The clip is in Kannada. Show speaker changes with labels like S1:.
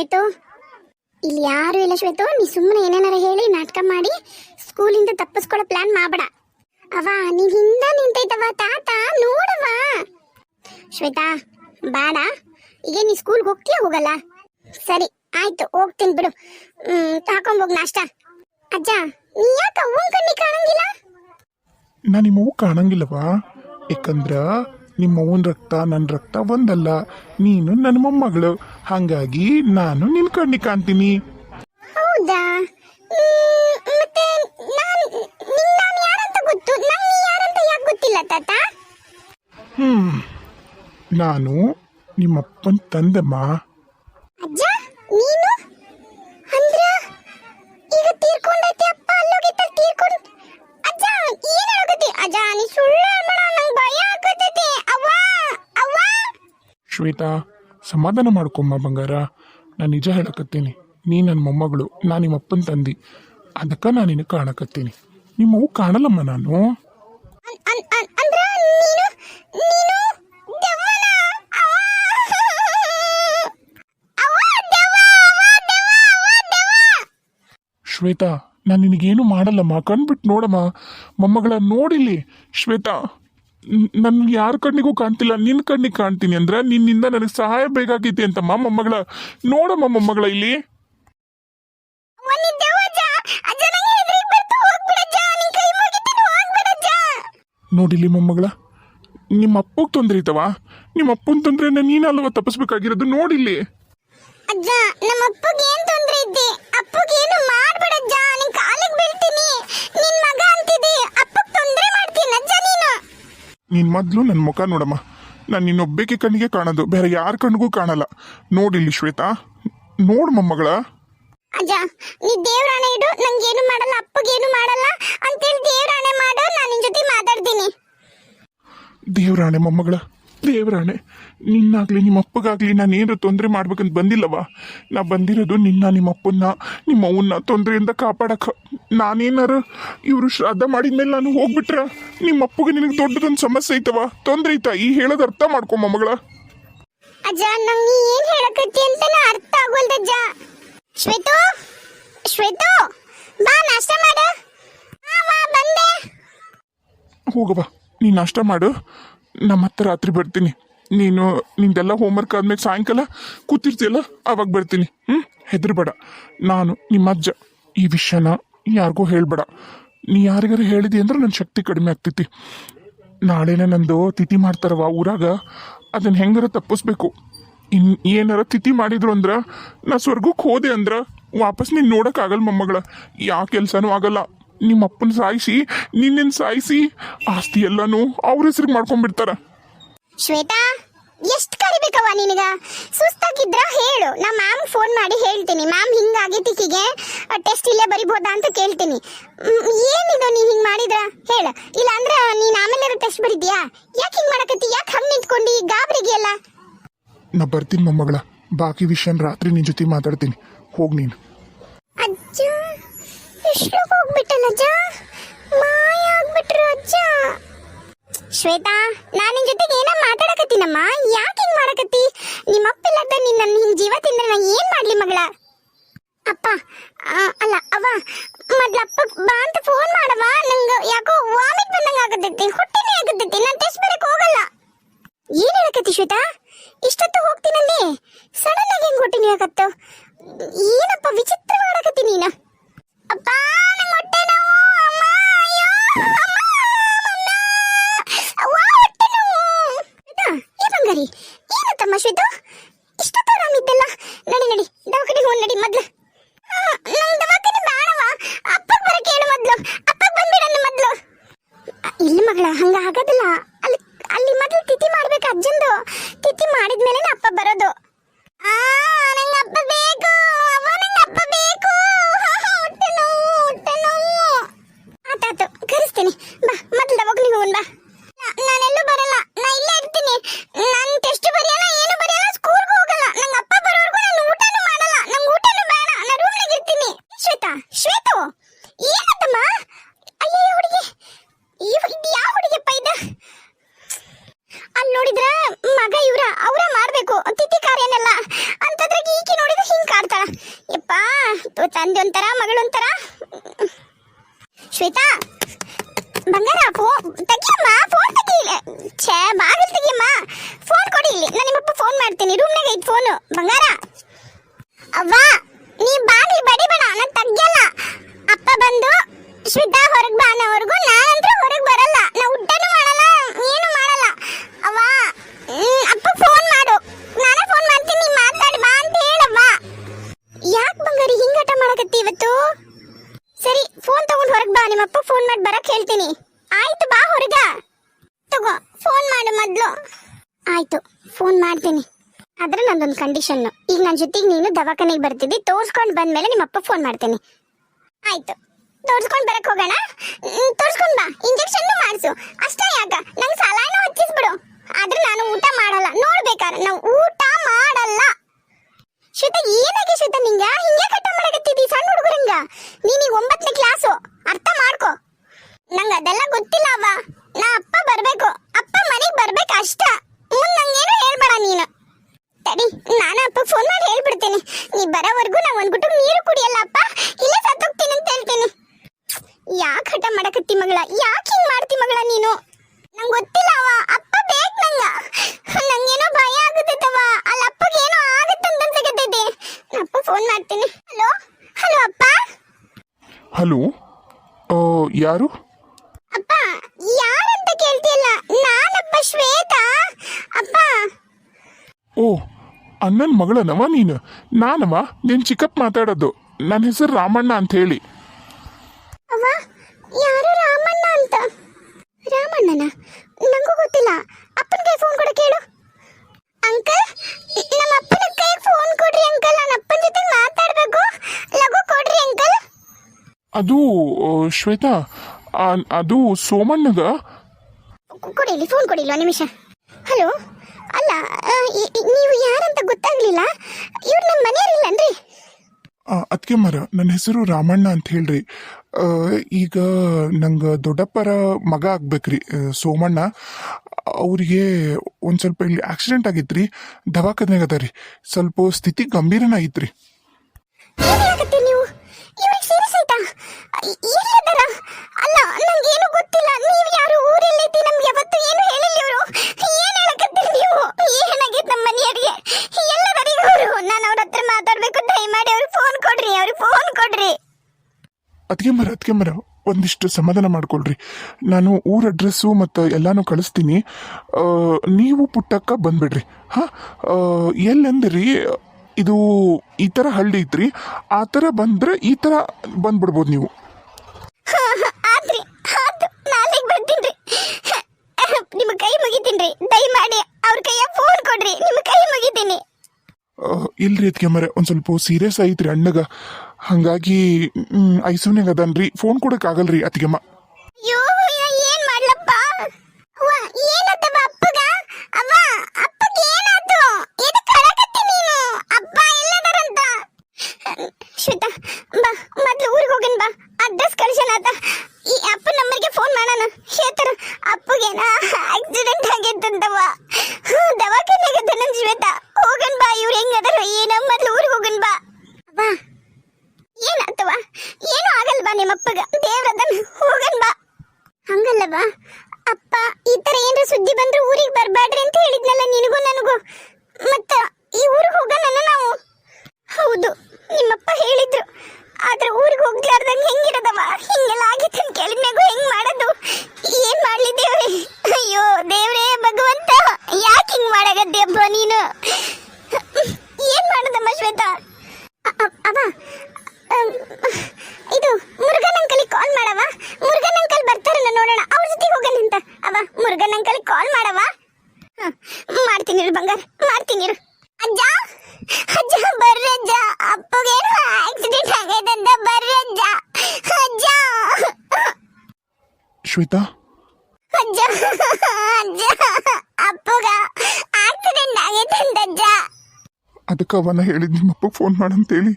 S1: ಶ್ವೇತು? ಇಲ್ಲಿ ಯಾರು ಇಲ್ಲ ಶ್ವೇತು. ನೀ ಸುಮ್ಮನೆ ಏನೇನಾರ ಹೇಳಿ ನಾಟಕ ಮಾಡಿ ಸ್ಕೂಲಿಂದ ತಪ್ಪಿಸ್ಕೊಳ್ಳೋ ಪ್ಲಾನ್ ಮಾಡಬೇಡ. ಅವ ನೀನ್ ಹಿಂದ ನಿಂತೈತವ ತಾತ ನೋಡವ ಶ್ವೇತಾ, ಬೇಡ. ಈಗ ನೀ ಸ್ಕೂಲ್ಗೆ ಹೋಗ್ತೀಯ ಹೋಗಲ್ಲ? ಸರಿ, ಆಯ್ತು, ಹೋಗ್ತೀನಿ ಬಿಡು. ಹಾಕೊಂಬೋಗ್ ನಾಷ್ಟ. ಅಜ್ಜ, ನೀ ಯಾಕೆ ಅವ್ವನ್ ಕಣ್ಣಿ ಕಾಣಂಗಿಲ್ಲ?
S2: ನಾ ನಿಮ್ಮವು ಕಾಣಂಗಿಲ್ಲವಾ ಯಾಕಂದ್ರ ನಿಮ್ಮವ್ವನ ರಕ್ತ ನನ್ನ ರಕ್ತ ಒಂದಲ್ಲ. ನೀನು ನನ್ನ ಮೊಮ್ಮಗಳು. ಹಾಗಾಗಿ ನಾನು ನಿನ್ ಕಣ್ಣಿ ಕಾಣ್ತೀನಿ.
S1: ಹೌದಾ? ಹ್ಮ್, ಮತ್ತೆ ನಾನ್ ನಾನ್ ಯಾರಂತ ಗೊತ್ತು? ನಂಗ್ ನೀ ಯಾರಂತ ಯಾಕೆ ಗೊತ್ತಿಲ್ಲ ತಾತ?
S2: ಹ್ಮ್. ನಾನು ನಿಮ್ಮಪ್ಪನ ತಂದೆಮ್ಮ. ಶ್ವೇತಾ ಸಮಾಧಾನ ಮಾಡ್ಕೊಮ್ಮ ಬಂಗಾರ. ನಾನು ನಿಜ ಹೇಳಕತ್ತೀನಿ. ನೀ ನನ್ನ ಮೊಮ್ಮಗಳು ನಾ ನಿಮ್ಮಪ್ಪನ ತಂದಿ. ಅದಕ್ಕೆ ನಾನು ನಿನ್ನ ಕಾಣಕತ್ತೀನಿ. ನಿಮ್ಮವು ಕಾಣಲ್ಲಮ್ಮ ನಾನು.
S1: ನೀನು ನೀನು
S2: ಶ್ವೇತಾ ನಾನು ನಿನಗೇನು ಮಾಡಲ್ಲಮ್ಮ? ಕಣ್ಬಿಟ್ಟು ನೋಡಮ್ಮ. ಮೊಮ್ಮಗಳ ನೋಡಿಲಿ ಶ್ವೇತಾ. ನನ್ನ ಯಾರ ಕಣ್ಣಿಗೂ ಕಾಣ್ತಿಲ್ಲ ನಿನ್ನ ಕಣ್ಣಿಗೆ ಕಾಣ್ತೀನಿ ಅಂದ್ರೆ ನಿನ್ನಿಂದ ನನಗೆ ಸಹಾಯ ಬೇಕಾಗೈತಿ ಅಂತಮ್ಮ ಮೊಮ್ಮಗಳ ನೋಡಮ್ಮ ಮೊಮ್ಮಗಳ ಇಲ್ಲಿ. ನೋಡಿಲಿ ಮೊಮ್ಮಗಳ ನಿಮ್ಮ ಅಪ್ಪಗೆ ತೊಂದರೆ ಇತ್ತವ ನಿಮ್ಮ ಅಪ್ಪನ ತೊಂದರೆ ನೀನಲ್ವ ತಪ್ಪಿಸ್ಬೇಕಾಗಿರೋದು? ನೋಡಿಲ್ಲಿ
S1: ಅಜ್ಜ ನಮ್ಮ ಅಪ್ಪಗೆ ನೀನು
S2: ಮೊದಲು ನನ್ನ ಮುಖ ನೋಡಮ್ಮ. ನಾನು ನಿನ್ನೊಬ್ಬಕ್ಕೆ ಕಣ್ಣಿಗೆ ಕಾಣೋದು. ಬೇರೆ ಯಾರ ಕಣ್ಣಿಗೂ ಕಾಣಲ್ಲ. ನೋಡಿಲ್ಲಿ ಶ್ವೇತಾ. ನೋಡು ಮೊಮ್ಮಗಳ.
S1: ಅಜ್ಜ ನೀ ದೇವ್ರಾಣೆ ಇಡು. ನಂಗೇನು ಮಾಡಲ್ಲ ಅಪ್ಪಗೇನು ಮಾಡಲ್ಲ. ಅಂತೇಳಿ ದೇವ್ರಾಣೆ ಮಾಡು. ನಾನು ನಿನ್ನ ಜೊತೆ ಮಾತಾಡ್ತೀನಿ.
S2: ದೇವರಾಣೆ ಮೊಮ್ಮಗಳ. ದೇವರಾಣೆ ನಿನ್ನಾಗ್ಲಿ ನಿಮ್ಮ ಅಪ್ಪಗಾಗ್ಲಿ ನಾನು ಏನು ತೊಂದರೆ ಮಾಡ್ಬೇಕಂತ ಬಂದಿಲ್ಲವಾ ನಾ ಬಂದಿರೋದು ನಿನ್ನ ನಿಮ್ಮ ಅಪ್ಪನ್ನ ನಿಮ್ಮ ಅವನ್ನ ತೊಂದರೆಯಿಂದ ಕಾಪಾಡಕ. ನಾನೇನಾರು ಇವರು ಶ್ರಾದ್ದ ಮಾಡಿದ್ಮೇಲೆ ನಾನು ಹೋಗ್ಬಿಟ್ರ ನಿಮ್ಮ ಅಪ್ಪಗೆ ನಿನಗೆ ದೊಡ್ಡದೊಂದು ಸಮಸ್ಯೆ ಐತವ ತೊಂದರೆ ಐತಾ ಈ ಹೇಳೋದು ಅರ್ಥ ಮಾಡ್ಕೊ ಮಗಳ.
S1: ಅಜ್ಜ ನಂಗೆ ಏನು ಹೇಳಕತ್ತಿ ಅಂತ ನಾ ಅರ್ಥ ಆಗೋಲ್ದಜ್ಜ ಶ್ವೇತು ಶ್ವೇತು ಬಾ ನಾಷ್ಟ ಮಾಡು.
S2: ಹೋಗವ ನೀನು ನಾಷ್ಟ ಮಾಡು. ನಾ ಹತ್ರ ರಾತ್ರಿ ಬರ್ತೀನಿ. ನೀನು ನಿಂದೆಲ್ಲ ಹೋಮ್ವರ್ಕ್ ಆದ್ಮೇಲೆ ಸಾಯಂಕಾಲ ಕೂತಿರ್ತೀಯಲ್ಲ ಅವಾಗ ಬರ್ತೀನಿ. ಹ್ಞೂ ಹೆದರ್ಬೇಡ. ನಾನು ನಿಮ್ಮ ಅಜ್ಜ. ಈ ವಿಷಯನ ಯಾರಿಗೂ ಹೇಳ್ಬೇಡ. ನೀ ಯಾರಿಗಾರು ಹೇಳಿದಿ ಅಂದ್ರೆ ನನ್ನ ಶಕ್ತಿ ಕಡಿಮೆ ಆಗ್ತೈತಿ. ನಾಳೆನೇ ನಂದು ತಿಥಿ ಮಾಡ್ತಾರವ ಊರಾಗ. ಅದನ್ನ ಹೆಂಗಾರ ತಪ್ಪಿಸ್ಬೇಕು? ಇನ್ ಏನಾರ ತಿಥಿ ಮಾಡಿದ್ರು ಅಂದ್ರ ನಾ ಸ್ವರ್ಗಕ್ಕೆ ಹೋದೆ ಅಂದ್ರ ವಾಪಸ್ ನೀನು ನೋಡೋಕ್ಕಾಗಲ್ಲ ಮೊಮ್ಮಗಳ. ಯಾವ ಕೆಲಸನೂ ಆಗಲ್ಲ. ನಿಮ್ಮ ಅಪ್ಪನ ಸಾಯಿಸಿ ನಿನ್ನ ಸಾಯಿಸಿ ಆಸ್ತಿ ಎಲ್ಲಾನು ಅವ್ರ ಹೆಸರಿಗೆ ಮಾಡ್ಕೊಂಡ್ಬಿಡ್ತಾರ.
S1: ಶ್ವೇತಾ ಎಷ್ಟು ಕರಿಬೇಕವ ನಿನಗ? ಸುಸ್ತಾಗಿದ್ರ ಹೇಳು. ನಾ ಮ್ಯಾಮ್ ಫೋನ್ ಮಾಡಿ ಹೇಳ್ತೀನಿ. ಮ್ಯಾಮ್ ಹಿಂಗಾಗೈತಿ ಹೀಗೆ ಟೆಸ್ಟ್ ಇಲ್ಲೇ ಬರಿಬೋದಾ ಅಂತ ಕೇಳ್ತೀನಿ. ಏನಿದು ನೀ ಹಿಂಗ್ ಮಾಡಿದ್ರ? ಹೇಳ. ಇಲ್ಲ ಅಂದ್ರ ನೀನ್ ಆಮೇಲೆ ಟೆಸ್ಟ್ ಬರಿದ್ಯಾ? ಯಾಕೆ ಹಿಂಗ್ ಮಾಡಕತ್ತಿ? ಯಾಕೆ ಹಂಗ್ ನಿಂತ್ಕೊಂಡಿ? ಗಾಬರಿಗೆ ಅಲ್ಲ
S2: ನಾ ಬರ್ತೀನಿ ಮೊಮ್ಮಗಳ. ಬಾಕಿ ವಿಷಯನ ರಾತ್ರಿ ನಿನ್ ಜೊತೆ ಮಾತಾಡ್ತೀನಿ. ಹೋಗ್ ನೀನು.
S1: ಅಜ್ಜ. ಎಷ್ಟು ಹೋಗ್ಬಿಟ್ಟಲ್ಲ ಅಜ್ಜ ಮಾಯ ಆಗ್ಬಿಟ್ರು ಶ್ವೇತಾ, ನಾನು ನಿನ್ ಜೊತೆಗೆ ಏನೋ ಮಾತಾಡಕತ್ತೀನಮ್ಮ. ಯಾಕೆ ಹಿಂಗ್ ಮಾಡಕತ್ತಿ? ನಿಮ್ಮ ಅಪ್ಪ ಇಲ್ಲದ ನಿನ್ನ ಹಿಂಗ್ ಜೀವ ತಿಂದ್ರೆ ನಾ ಏನ್ ಮಾಡ್ಲಿ ಮಗಳ? ಅಪ್ಪ ಅಲ್ಲ ಅವ ಮೊದ್ಲ ಅಪ್ಪ ಬಾ ಅಂತ ಫೋನ್ ಮಾಡವ ನಂಗ ಯಾಕೋ ವಾಮಿಟ್ ಬಂದಂಗ ಆಗತೈತಿ ಹೊಟ್ಟೆನೇ ಆಗತೈತಿ ನಾನು ಟೆಸ್ಟ್ ಬರಕ್ ಹೋಗಲ್ಲ. ಏನ್ ಹೇಳಕತ್ತಿ ಶ್ವೇತಾ? ಇಷ್ಟೊತ್ತು ಹೋಗ್ತೀನಂದೆ. ಸಡನ್ ಆಗಿ ಹೆಂಗ್ ಹೊಟ್ಟೆನೇ ಆಗತ್ತೋ ಏನಪ್ಪ ವಿಚಿತ್ರ ಕರೆಸ್ತೀನಿ ಮಾಡ್ತೀನಿ ರೂಮ್ನಾಗ ಐತ್ ಫೋನು ಬಂಗಾರ. ಅವ್ವಾ, ನೀ ಬಾಗಿಲು ಬಡಿಬೇಡ ನಾನು ತಗ್ಗಲ್ಲ ಅಪ್ಪ ಬಂದು ಶುದ್ಧ ಹೊರಗೆ ಬಾ ಅನ್ನೋವರೆಗೂ ನಾನಂತೂ ಹೊರಗೆ ಬರಲ್ಲ. ನಾ ಊಟನೂ ಮಾಡಲ್ಲ, ಏನು ಮಾಡಲ್ಲ. ಅವ್ವಾ ಅಪ್ಪ ಫೋನ್ ಮಾಡು. ನಾನೇ ಫೋನ್ ಮಾಡ್ತೀನಿ ಮಾತಾಡಿ, ಬಾ ಅಂತ ಹೇಳವ್ವ ಯಾಕೆ ಬಂಗಾರಿ ಹಿಂಗಾಟ ಮಾಡಕತ್ತಿ ಇವತ್ತು? ಸರಿ ಫೋನ್ ತಗೊಂಡು ಹೊರಗೆ ಬಾ ನಿಮ್ಮ ನಿಮ್ಮಪ್ಪ ಫೋನ್ ಮಾಡಿ ಬರಕ್ ಹೇಳ್ತೀನಿ. ಆಯ್ತು, ಬಾ, ಹೊರಗ. ತಗೋ ಫೋನ್ ಮಾಡು ಮೊದಲು. ಆಯ್ತು ಫೋನ್ ಮಾಡ್ತೀನಿ. ಆದ್ರೆ ನಂದೊಂದು ಕಂಡೀಷನ್ ಈಗ ನನ್ನ ಜೊತೆಗೆ ನೀನು ದವಾಖಾನೆಗೆ ಬರ್ತಿದ್ದಿ, ತೋರ್ಸ್ಕೊಂಡು ಬಂದ್ಮೇಲೆ ನಿಮ್ಮಪ್ಪ ಫೋನ್ ಮಾಡ್ತೀನಿ. ಆಯ್ತು. ತೋರ್ಸ್ಕೊಂಡು ಬರಕ್ ಹೋಗೋಣ? ತೋರ್ಸ್ಕೊಂಡ್ ಬಾ. ಇಂಜೆಕ್ಷನ್ ಮಾಡಿಸು. ಅಷ್ಟೇ ಯಾಕ? ನಂಗೆ ಸಲಾನು ಹಚ್ಚಿಸ್ಬಿಡು. ಆದ್ರೆ ನಾನು ಊಟ ಮಾಡಲ್ಲ. ನೋಡ್ಬೇಕಾದ್ರೆ ನಾವು ಊಟ ಮಾಡಲ್ಲ. ಶ್ವೇತ ಏನಾಗಿ ಶ್ವೇತ? ನಿಂಗ ಹಿಂಗೆ ಕಟ್ಟ ಮಾಡಕತ್ತಿದ್ದಿ ಸಣ್ಣ ಹುಡುಗರಂಗ ನೀನೀಗ ಒಂಬತ್ತನೇ ಕ್ಲಾಸು ಅರ್ಥ ಮಾಡ್ಕೊ. ನಂಗೆ ಅದೆಲ್ಲ ಗೊತ್ತಿಲ್ಲ ಅವ್ವ. ನಾ ಅಪ್ಪ ಬರ್ಬೇಕು ಅಪ್ಪ ಮನೆಗೆ ಬರ್ಬೇಕು ಅಷ್ಟ ಮುಂದ್ ನಂಗೇನು ಹೇಳ್ಬೇಡ ನೀನು ತಡಿ ನಾನು ಅಪ್ಪ ಫೋನ್ ಮಾಡಿ ಹೇಳ್ಬಿಡ್ತೀನಿ ನೀ ಬರೋವರೆಗೂ ನಾ ಒಂದ್ ಗುಟ್ಟು ನೀರು ಕುಡಿಯಲ್ಲ ಅಪ್ಪ ಇಲ್ಲ ಸತ್ತೋಗ್ತೀನಿ ಅಂತ ಹೇಳ್ತೀನಿ ಯಾಕೆ ಹಠ ಮಾಡಕತ್ತಿ ಮಗಳ ಯಾಕೆ ಹಿಂಗ್ ಮಾಡ್ತಿ ಮಗಳ ನೀನು ನಂಗೆ ಗೊತ್ತಿಲ್ಲ ಅವ ಅಪ್ಪ ಬೇಕು ನಂಗ ನಂಗೇನೋ ಭಯ ಆಗುತ್ತೈತವ ಅಲ್ಲಿ ಅಪ್ಪಗೆ ಏನೋ ಆಗುತ್ತಂತ ಅನ್ಸಕತ್ತೈತಿ ಅಪ್ಪ ಫೋನ್ ಮಾಡ್ತೀನಿ ಹಲೋ ಹಲೋ ಅಪ್ಪ
S2: ಹಲೋ? ಯಾರು?
S1: ಅಪ್ಪ ಯಾರಂತ ಕೇಳ್ತಿಲ್ಲ. ನಾನಪ್ಪ ಶ್ವೇತಾ. ಅಪ್ಪ.
S2: ಓ ಅಣ್ಣನ ಮಗಳನವ ನೀನು? ನಾನವ? ನಿನ್ ಚಿಕ್ಕಪ್ಪ ಮಾತಾಡೋದು. ನನ್ನ ಹೆಸರು ರಾಮಣ್ಣ ಅಂತ ಹೇಳಿ.
S1: ಅವ್ವ ಯಾರು ರಾಮಣ್ಣ ಅಂತ? ರಾಮಣ್ಣನ? ನಂಗೂ ಗೊತ್ತಿಲ್ಲ. ಅಪ್ಪನ ಕೈ ಫೋನ್ ಕೊಡಕ್ಕೆ ಕೇಳು. ಅಂಕಲ್ ನಮ್ಮ ಅಪ್ಪನ ಕೈ ಫೋನ್ ಕೊಡ್ರಿ ಅಂಕಲ್ ನಾನು ಅಪ್ಪನ ಜೊತೆ ಮಾತಾಡ್ಬೇಕು ಲಘು ಕೊಡ್ರಿ ಅಂಕಲ್
S2: ಅದು ಶ್ವೇತಾ ಅದು ಸೋಮಣ್ಣದ?
S1: ಕೊಡಿಲಿ ಫೋನ್ ಕೊಡಿಲ್ಲ ನಿಮಿಷ. ಹಲೋ ಅಲ್ಲ ನೀವು ಯಾರಂತ ಗೊತ್ತಾಗ್ಲಿಲ್ಲ? ಇವ್ರು ನಮ್ಮ ಮನೆಯವರಿಲ್ಲನ್ರಿ
S2: ಅದಕ್ಕೆ ಮರ ನನ್ನ ಹೆಸರು ರಾಮಣ್ಣ ಅಂತ ಹೇಳ್ರಿ. ಈಗ ನಂಗೆ ದೊಡ್ಡಪ್ಪರ ಮಗ ಆಗ್ಬೇಕ್ರಿ ಸೋಮಣ್ಣ. ಅವರಿಗೆ ಒಂದು ಸ್ವಲ್ಪ ಇಲ್ಲಿ ಆಕ್ಸಿಡೆಂಟ್ ಆಗಿತ್ರಿ ದವಾಖಾನೆಗೆ ಅದ ರೀ ಸ್ವಲ್ಪ ಸ್ಥಿತಿ ಗಂಭೀರನ ಐತ್ರಿ.
S1: ನೀವು? ಎಲ್ಲದರ ಅಲ್ಲ, ನಂಗೇನು ಗೊತ್ತಿಲ್ಲ. ನೀವು ಯಾರು ಊರೆಲ್ಲೈತಿ ನಮ್ಗೆ ಯಾವತ್ತು ಏನು ಹೇಳಿಲ್ಲ ಇವರು. ಏನು ಹೇಳಕತ್ತೀರಿ ನೀವು? ಏನಾಗೈತೆ ನಮ್ಮ ಮನೆಯವರಿಗೆ? ಎಲ್ಲದರಿ ಇವರು. ನಾನು ಅವ್ರ ಹತ್ರ ಮಾತಾಡ್ಬೇಕು. ದಯಮಾಡಿ ಅವ್ರಿಗೆ ಫೋನ್ ಕೊಡ್ರಿ, ಅವ್ರಿಗೆ ಫೋನ್ ಕೊಡ್ರಿ.
S2: ಅದಕ್ಕೆ ಮರ ಅದಕ್ಕೆ ಮರ. ಒಂದಿಷ್ಟು ಸಮಾಧಾನ ಮಾಡ್ಕೊಳ್ರಿ. ನಾನು ಊರ ಅಡ್ರೆಸ್ಸು ಮತ್ತು ಎಲ್ಲಾನು ಕಳಿಸ್ತೀನಿ. ನೀವು ಪುಟ್ಟಕ್ಕ ಬಂದ್ಬಿಡ್ರಿ. ಹಾಂ? ಎಲ್ಲಂದ್ರಿ? ಇದು ಈ ಥರ ಹಳ್ಳಿ ಐತ್ರಿ. ಆ ಥರ ಬಂದರೆ ಈ ಥರ ಬಂದ್ಬಿಡ್ಬೋದು ನೀವು
S1: ಆದ್ರಿ ಆತು ನಾಳೆಗೆ ಬರ್ತೀನಿ ನಿಮ್ಮ ಕೈ ಮುಗಿತೀನಿ ದಯಮಾಡಿ ಅವ್ರ ಕೈಯ ಫೋನ್ ಕೊಡ್ರಿ. ನಿಮ್ಮ ಕೈ ಮುಗಿತೀನಿ.
S2: ಇಲ್ರಿ ಅದಕ್ಕೆ ಮರ. ಒಂದು ಸ್ವಲ್ಪ ಸೀರಿಯಸ್ ಐತ್ರಿ ಅಣ್ಣಗ. ಹಂಗಾಗಿ ಐಸೂನ್ಯಾಗ ಅದನ್ರಿ. ಫೋನ್ ಆಗಲ್ರಿ ಅದಕ್ಕೆಮ್ಮ
S1: ಅಯ್ಯೋ ನಾ ಏನ್ ಮಾಡ್ಲಪ್ಪ ಅವ್ವ ಏನತ್ತವ ಅಪ್ಪಗ ಅವ್ವ ಅಪ್ಪಗ ಏನಾತು ಎದಕ್ ಅಳಕತ್ತಿ ನೀನು ಅಪ್ಪ ಎಲ್ಲದರಂತ ಶ್ವೇತಾ ಬಾ ಮೊದ್ಲು ಊರಿಗೆ ಹೋಗಿನ್ ಬಾ ಅಡ್ರೆಸ್ ಕಳ್ಸನಾತ ಈ ಅಪ್ಪ ನಂಬರ್ಗೆ ಫೋನ್ ಮಾಡೋಣ ಹೇಳ್ತಾರ ಅಪ್ಪಗೇನ ಆಕ್ಸಿಡೆಂಟ್ ಆಗೈತಂತವ ದವಾಖಾನೆಗೆ ನಮ್ಮ ಶ್ವೇತಾ ಹೋಗನ್ ಬಾ, ಇವ್ರು ಹೆಂಗದಾರ? ಏನ ಮೊದ್ಲು ಊರಿಗೆ ಹೋಗನ್ ಬಾ. ಅವ್ವ ಏನಾತವ ಏನು ಆಗಲ್ವಾ ನಿಮ್ಮಪ್ಪಗ? ದೇವ್ರದನ್ ಹೋಗನ್ ಬಾ. ಹಂಗಲ್ಲವ ಅಪ್ಪ, ಈ ತರ ಏನ್ರ ಸುದ್ದಿ ಬಂದ್ರೆ ಊರಿಗೆ ಬರಬೇಡ್ರಿ ಅಂತ ಹೇಳಿದ್ನಲ್ಲ ನಿನಗೂ ನನಗೂ. ಮತ್ತ ಈ ಊರಿಗೆ ಹೋಗೋಣ ನಾವು ಹೌದು ನಿಮ್ಮಪ್ಪ ಹೇಳಿದ್ರು ಆದ್ರೆ ಊರಿಗೆ ಹೋಗ್ಲಾರ್ದಂಗೆ ಹೆಂಗಿರದವ ಹಿಂಗೆಲ್ಲ ಆಗಿತ್ತು ಅಂತ ಕೇಳಿದ್ಮ್ಯಾಗು ಹೆಂಗ್ ಮಾಡೋದು ಏನ್ ಮಾಡ್ಲಿ ದೇವ್ರೆ ಅಯ್ಯೋ ದೇವ್ರೇ ಭಗವಂತ ಯಾಕೆ ಹಿಂಗ್ ಮಾಡಕತ್ತೀಯಪ್ಪ ನೀನು ಏನ್ ಮಾಡೋದಮ್ಮ ಶ್ವೇತಾ ಅ- ಅ- ಅವ ಅಮ್, ಇದು ಮುರುಗನ್ ಅಂಕಲ್ ಕಾಲ್ ಮಾಡವ ಮುರುಗನ್ ಅಂಕಲ್ ಬರ್ತಾರಲ್ಲ ನೋಡೋಣ ಅವ್ರ ಜೊತೆ ಹೋಗೋಣ ಅಂತ. ಅವ ಮುರುಗನ್ ಅಂಕಲ್ ಕಾಲ್ ಮಾಡವ ಮಾಡ್ತೀನಿ ಬಂಗಾರ ಮಾಡ್ತೀನಿ ಅಜ್ಜ ಅಜ್ಜ ಬರ್ರಿ ಅಜ್ಜ. ಅಪ್ಪಗೆ ಆಕ್ಸಿಡೆಂಟ್ ಆಗೈತಂತ ಬರ್ರಿ ಅಜ್ಜ. ಅಜ್ಜ.
S2: ಶ್ವೇತಾ?
S1: ಅಜ್ಜ ಅಜ್ಜ ಅಪ್ಪಗ ಆಕ್ಸಿಡೆಂಟ್ ಆಗೈತಂತ ಅಜ್ಜ.
S2: ಅದಕ್ಕೆ ಅವನ ಹೇಳಿದ್ ನಿಮ್ಮಪ್ಪ ಫೋನ್ ಮಾಡಂತೇಳಿ.